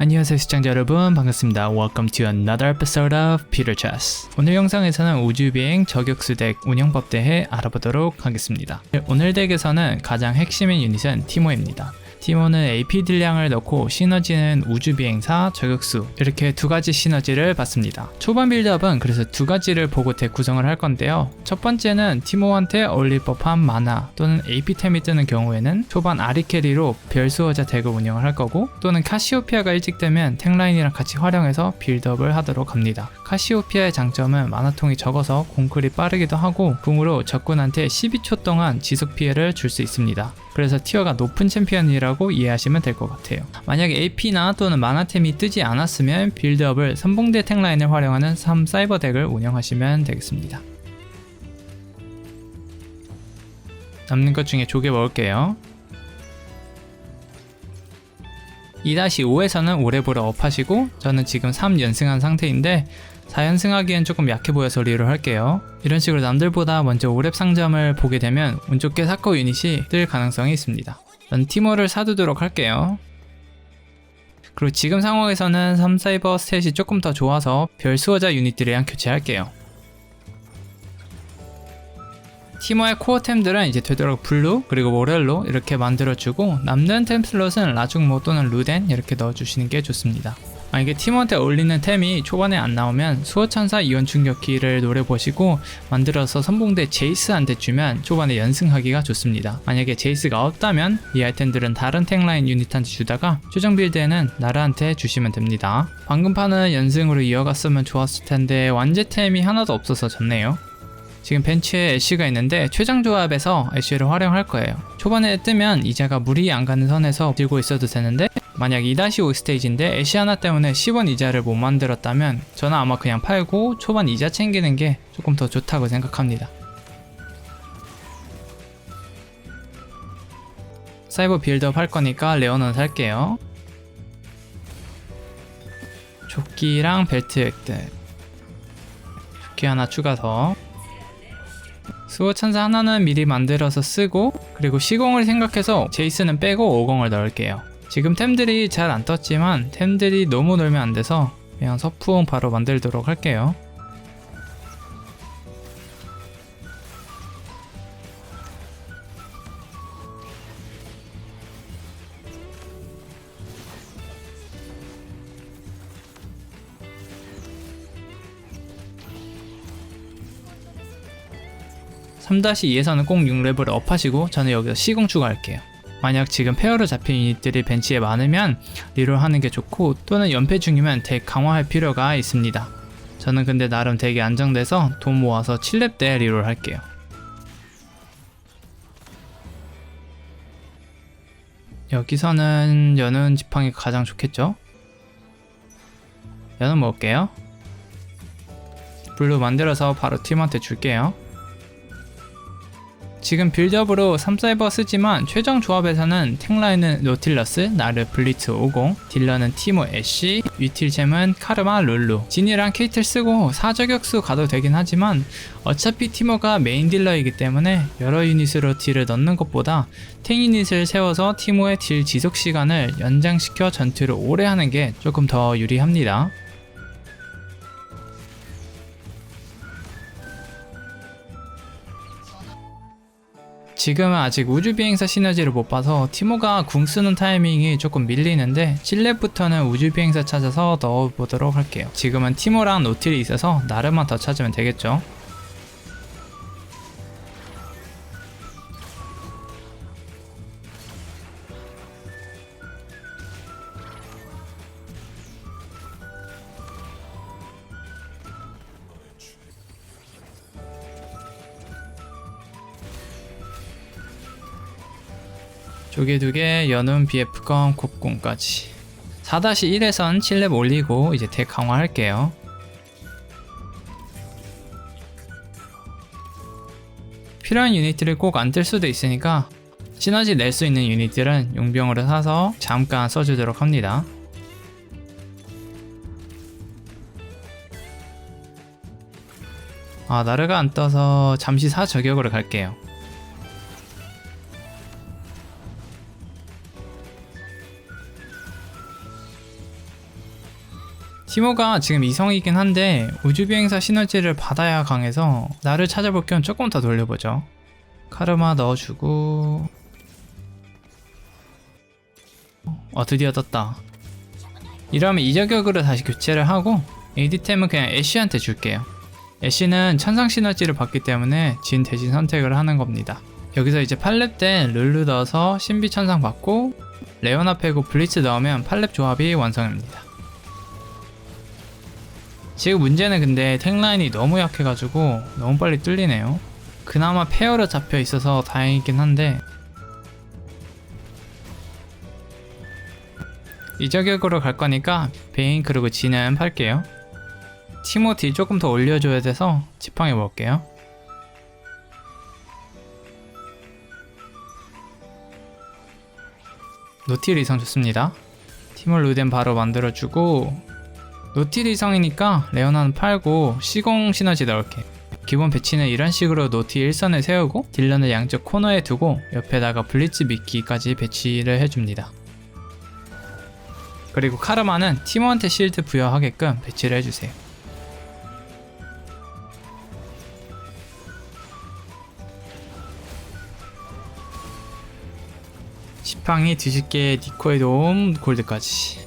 안녕하세요 시청자 여러분 반갑습니다. Welcome to another episode of Peter Chess. 오늘 영상에서는 우주비행 저격수 덱 운영법 대해 알아보도록 하겠습니다. 오늘 덱에서는 가장 핵심인 유닛은 티모입니다. 티모는 AP 딜량을 넣고 시너지는 우주 비행사, 저격수 이렇게 두 가지 시너지를 받습니다. 초반 빌드업은 그래서 두 가지를 보고 덱 구성을 할 건데요. 첫 번째는 티모한테 어울릴 법한 마나 또는 AP템이 뜨는 경우에는 초반 아리캐리로 별수호자 덱을 운영을 할 거고 또는 카시오피아가 일찍 되면 탱라인이랑 같이 활용해서 빌드업을 하도록 합니다. 카시오피아의 장점은 마나통이 적어서 공클이 빠르기도 하고 궁으로 적군한테 12초 동안 지속 피해를 줄 수 있습니다. 그래서 티어가 높은 챔피언이라고 이해하시면 될 것 같아요. 만약에 AP나 또는 마나템이 뜨지 않았으면 빌드업을 선봉대 탱라인을 활용하는 3 사이버 덱을 운영하시면 되겠습니다. 남는 것 중에 조개 먹을게요. 2-5에서는 오래보라 업하시고 저는 지금 3연승한 상태인데 4연승하기엔 조금 약해 보여서 리로 할게요. 이런 식으로 남들보다 먼저 오랩 상점을 보게 되면 운 좋게 사커 유닛이 뜰 가능성이 있습니다. 전 티모를 사두도록 할게요. 그리고 지금 상황에서는 3사이버 스탯이 조금 더 좋아서 별 수호자 유닛들이랑 교체할게요. 티모의 코어템들은 이제 되도록 블루 그리고 모렐로 이렇게 만들어주고 남는 템 슬롯은 라중모 또는 루덴 이렇게 넣어주시는 게 좋습니다. 만약에 팀원한테 어울리는 템이 초반에 안 나오면 수호천사 이원 충격기를 노려보시고 만들어서 선봉대 제이스한테 주면 초반에 연승하기가 좋습니다. 만약에 제이스가 없다면 이 아이템들은 다른 탱라인 유닛한테 주다가 최종 빌드에는 나라한테 주시면 됩니다. 방금 판은 연승으로 이어갔으면 좋았을 텐데 완제템이 하나도 없어서 졌네요. 지금 벤치에 애쉬가 있는데 최장 조합에서 애쉬를 활용할 거예요. 초반에 뜨면 이자가 무리 안 가는 선에서 들고 있어도 되는데 만약 2-5 스테이지인데 애쉬 하나 때문에 10원 이자를 못 만들었다면 저는 아마 그냥 팔고 초반 이자 챙기는 게 조금 더 좋다고 생각합니다. 사이버 빌드업 할 거니까 레오는 살게요. 조끼랑 벨트 획득. 조끼 하나 추가 더. 수호 천사 하나는 미리 만들어서 쓰고 그리고 시공을 생각해서 제이스는 빼고 50을 넣을게요. 지금 템들이 잘 안 떴지만 템들이 너무 놀면 안 돼서 그냥 서풍 바로 만들도록 할게요. 삼 2에서는 꼭 6레벨을 업하시고 저는 여기서 시공 추가할게요. 만약 지금 페어로 잡힌 유닛들이 벤치에 많으면 리롤 하는 게 좋고 또는 연패 중이면 덱 강화할 필요가 있습니다. 저는 근데 나름 덱이 안정돼서 돈 모아서 7렙 때 리롤 할게요. 여기서는 연운 지팡이 가장 좋겠죠? 연운 먹을게요. 블루 만들어서 바로 팀한테 줄게요. 지금 빌드업으로 3사이버 쓰지만 최종 조합에서는 탱라인은 노틸러스, 나르 블리츠 50, 딜러는 티모 애쉬, 위틸잼은 카르마 룰루, 진이랑 케이틀 쓰고 사저격수 가도 되긴 하지만 어차피 티모가 메인 딜러이기 때문에 여러 유닛으로 딜을 넣는 것보다 탱 유닛을 세워서 티모의 딜 지속 시간을 연장시켜 전투를 오래 하는 게 조금 더 유리합니다. 지금은 아직 우주 비행사 시너지를 못 봐서 티모가 궁 쓰는 타이밍이 조금 밀리는데 7렙부터는 우주 비행사 찾아서 넣어보도록 할게요. 지금은 티모랑 노틸이 있어서 나르만 더 찾으면 되겠죠. 조개 두 개 연운 BF검 곱공까지. 4-1에선 7렙 올리고 이제 덱 강화할게요. 필요한 유닛들을 꼭 안 뜰 수도 있으니까 시너지 낼 수 있는 유닛들은 용병으로 사서 잠깐 써주도록 합니다. 아 나르가 안 떠서 잠시 사저격으로 갈게요 티모가 지금 이성이긴 한데 우주비행사 시너지를 받아야 강해서 나를 찾아볼 겸 조금 더 돌려보죠. 카르마 넣어주고 어 드디어 떴다. 이러면 이 저격으로 다시 교체를 하고 AD템은 그냥 애쉬한테 줄게요. 애쉬는 천상 시너지를 받기 때문에 진 대신 선택을 하는 겁니다. 여기서 이제 8렙 때 룰루 넣어서 신비 천상 받고 레오나 패고 블리츠 넣으면 8렙 조합이 완성입니다. 지금 문제는 근데 탱라인이 너무 약해가지고 너무 빨리 뚫리네요. 그나마 페어로 잡혀 있어서 다행이긴 한데 이 저격으로 갈 거니까 베인 그리고 지는 팔게요. 티모 딜 조금 더 올려줘야 돼서 지팡이 먹을게요. 노틸 이성 좋습니다. 티모 루덴 바로 만들어주고 노틸 이성이니까 레오나는 팔고 시공 시너지 넣을게. 기본 배치는 이런 식으로 노티 1선을 세우고 딜러는 양쪽 코너에 두고 옆에다가 블리츠 미끼까지 배치를 해줍니다. 그리고 카르마는 팀원한테 실드 부여하게끔 배치를 해주세요. 지팡이 뒤집개 니코의 도움 골드까지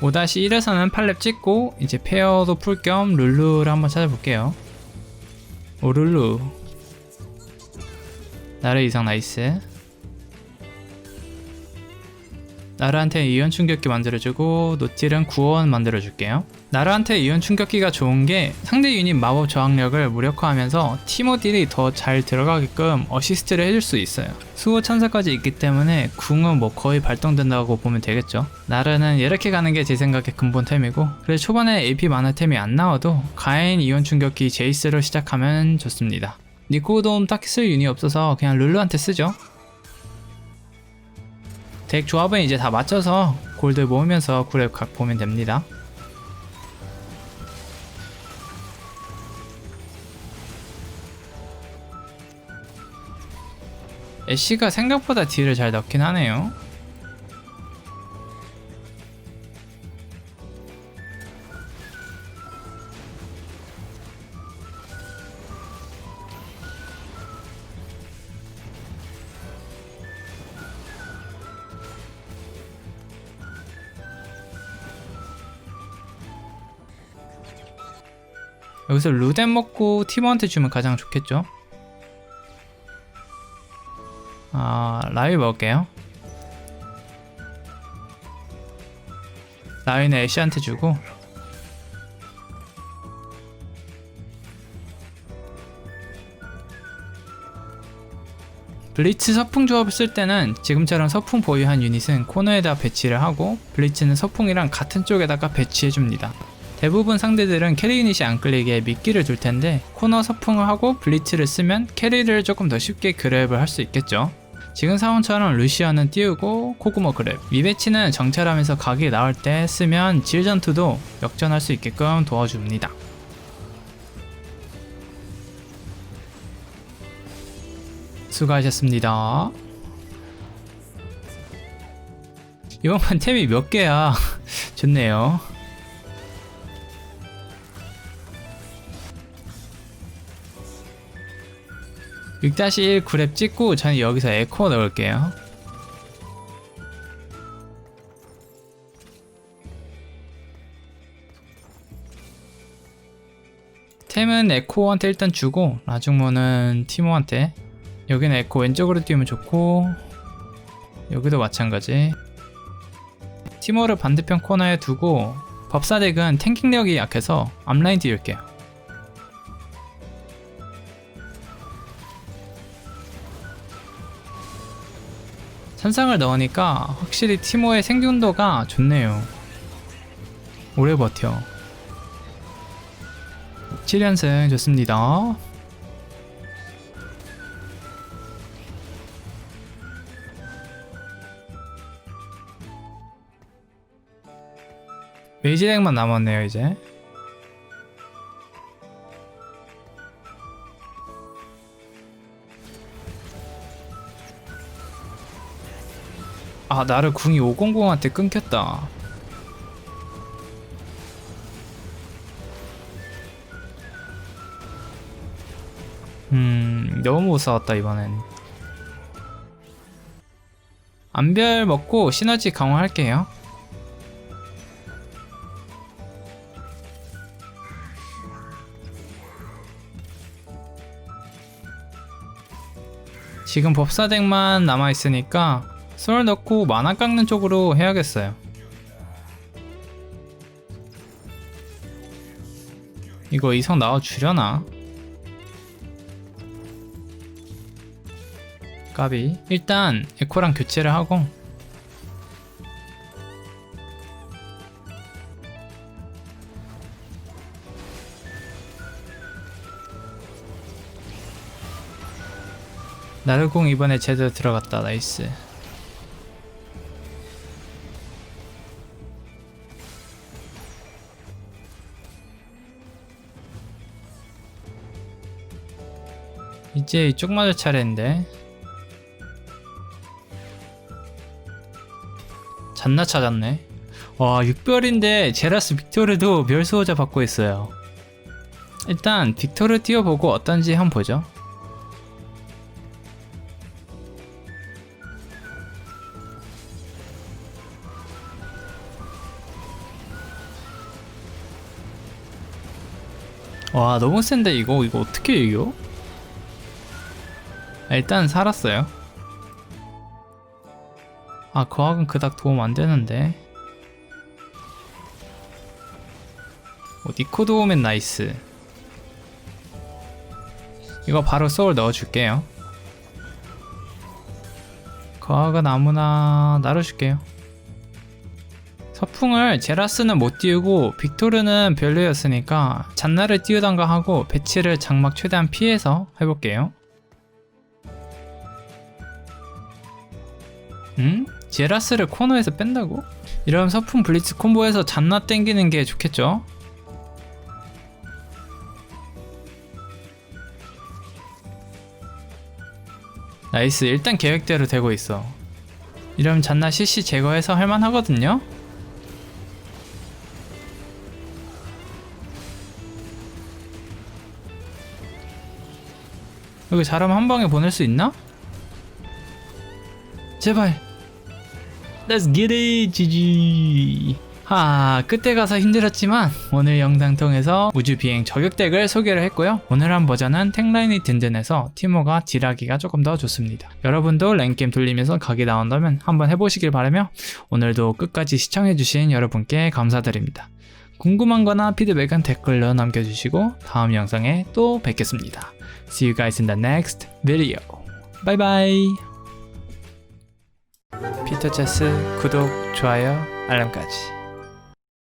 5-1에서는 팔렙 찍고 이제 페어도 풀 겸 룰루를 한번 찾아볼게요. 오 룰루. 나르 이상 나이스. 나르한테 이온 충격기 만들어주고 노틸은 구원 만들어줄게요 나르한테 이온 충격기가 좋은 게 상대 유닛 마법 저항력을 무력화하면서 티모 딜이 더 잘 들어가게끔 어시스트를 해줄 수 있어요. 수호 천사까지 있기 때문에 궁은 뭐 거의 발동된다고 보면 되겠죠. 나르는 이렇게 가는 게 제 생각에 근본템이고 그래서 초반에 AP 만화템이 안 나와도 가인 이온 충격기 제이스로 시작하면 좋습니다. 니코돔 딱히 쓸 유닛 없어서 그냥 룰루한테 쓰죠. 덱 조합은 이제 다 맞춰서 골드 모으면서 구랩 각 보면 됩니다. 애쉬가 생각보다 딜을 잘 넣긴 하네요. 여기서 루덴 먹고 티모한테 주면 가장 좋겠죠? 아, 라위 먹을게요. 라위는 애쉬한테 주고 블리츠 서풍 조합을 쓸 때는 지금처럼 서풍 보유한 유닛은 코너에다 배치를 하고 블리츠는 서풍이랑 같은 쪽에다가 배치해줍니다. 대부분 상대들은 캐리 유닛이 안 끌리게 미끼를 둘 텐데 코너 서풍을 하고 블리츠를 쓰면 캐리를 조금 더 쉽게 그랩을 할 수 있겠죠. 지금 상황처럼 루시아는 띄우고 코구모 그랩 미배치는 정찰하면서 각이 나올 때 쓰면 질전투도 역전할 수 있게끔 도와줍니다. 수고하셨습니다. 이번 판 템이 몇 개야? 좋네요. (6-1) 그랩 찍고 저는 여기서 에코 넣을게요. 템은 에코한테 일단 주고 라중모는 티모한테. 여기는 에코 왼쪽으로 띄우면 좋고 여기도 마찬가지. 티모를 반대편 코너에 두고 법사덱은 탱킹력이 약해서 앞라인 띄울게요 천상을 넣으니까 확실히 티모의 생존도가 좋네요. 오래 버텨. 7연승 좋습니다. 메이지덱만 남았네요 이제 아 나를 궁이 500한테 끊겼다. 음 너무 못 싸웠다 이번엔. 안별 먹고 시너지 강화할게요. 지금 법사덱만 남아있으니까 솔 넣고 만화 깎는 쪽으로 해야겠어요. 이거 이성 나와주려나? 까비. 일단 에코랑 교체를 하고. 나르공 이번에 제대로 들어갔다. 나이스 이제 이쪽 맞을 차례인데. 잔나 찾았네. 와 6별인데 제라스 빅토르도 멸수호자 받고 있어요. 일단 빅토르 띄워보고 어떤지 한번 보죠. 와 너무 센데 이거? 이거 어떻게 이겨? 아, 일단 살았어요. 아 거학은 그닥 도움 안 되는데. 어, 니코도 오면 나이스. 이거 바로 소울 넣어줄게요. 거학은 아무나 나눠줄게요. 서풍을 제라스는 못 띄우고 빅토르는 별로였으니까 잔나를 띄우던가 하고 배치를 장막 최대한 피해서 해볼게요 응? 제라스를 코너에서 뺀다고? 이러면 서풍 블리츠 콤보에서 잔나 땡기는 게 좋겠죠? 나이스 일단 계획대로 되고 있어 이러면 잔나 CC 제거해서 할만하거든요? 여기 잘하면 한 방에 보낼 수 있나? 제발 Let's get it GG 하 그때 가서 힘들었지만 오늘 영상 통해서 우주비행 저격덱을 소개를 했고요. 오늘 한 버전은 탱라인이 든든해서 티모가 딜하기가 조금 더 좋습니다. 여러분도 랭게임 돌리면서 각이 나온다면 한번 해보시길 바라며 오늘도 끝까지 시청해주신 여러분께 감사드립니다. 궁금한 거나 피드백은 댓글로 남겨주시고 다음 영상에 또 뵙겠습니다. See you guys in the next video. Bye bye 피터 체스 구독, 좋아요, 알람까지